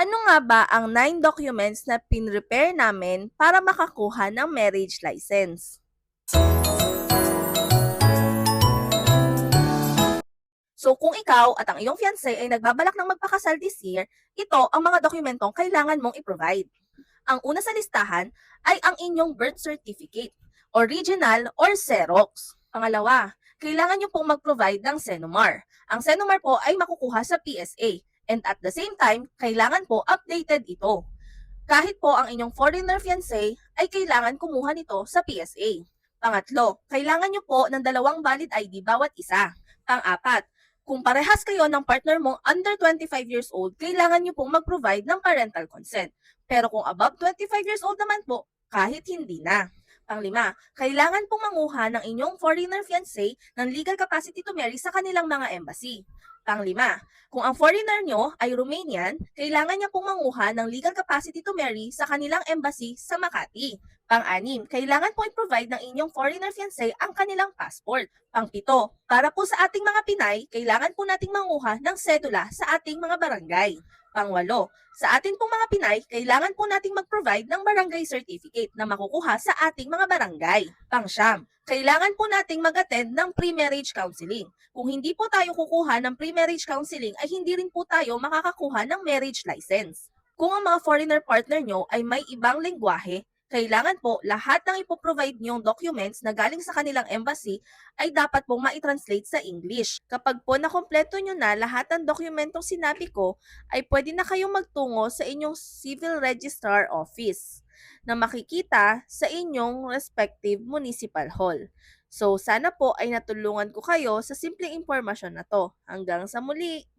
Ano nga ba ang 9 documents na pinrepare namin para makakuha ng marriage license? So kung ikaw at ang iyong fiancé ay nagbabalak ng magpakasal this year, ito ang mga dokumentong kailangan mong i-provide. Ang una sa listahan ay ang inyong birth certificate, original or Xerox. Pangalawa, kailangan nyo pong mag-provide ng Senomar. Ang Senomar po ay makukuha sa PSA and at the same time, kailangan po updated ito. Kahit po ang inyong foreigner fiancé ay kailangan kumuha nito sa PSA. Pangatlo, kailangan nyo po ng dalawang valid ID bawat isa. Pang-apat, kung parehas kayo ng partner mong under 25 years old, kailangan nyo pong mag-provide ng parental consent. Pero kung above 25 years old naman po, kahit hindi na. Panglima, kailangan pong manguha ng inyong foreigner fiancé ng legal capacity to marry sa kanilang mga embassy. Panglima, kung ang foreigner nyo ay Romanian, kailangan niya pong manguha ng legal capacity to marry sa kanilang embassy sa Makati. Pang-anim, kailangan po i-provide ng inyong foreigner fiancé ang kanilang passport. Pang-pito, para po sa ating mga Pinay, kailangan po nating manguha ng sedula sa ating mga barangay. Pangwalo, sa ating pong mga Pinay, kailangan po nating mag-provide ng barangay certificate na makukuha sa ating mga barangay. Pangsyam, kailangan po nating mag-attend ng pre-marriage counseling. Kung hindi po tayo kukuha ng pre-marriage counseling, ay hindi rin po tayo makakakuha ng marriage license. Kung ang mga foreigner partner nyo ay may ibang lengguwahe, kailangan po lahat ng ipoprovide niyong documents na galing sa kanilang embassy ay dapat pong ma-translate sa English. Kapag po nakompleto nyo na lahat ng dokumentong sinabi ko, ay pwede na kayong magtungo sa inyong Civil Registrar Office na makikita sa inyong respective municipal hall. So, sana po ay natulungan ko kayo sa simpleng impormasyon na to. Hanggang sa muli!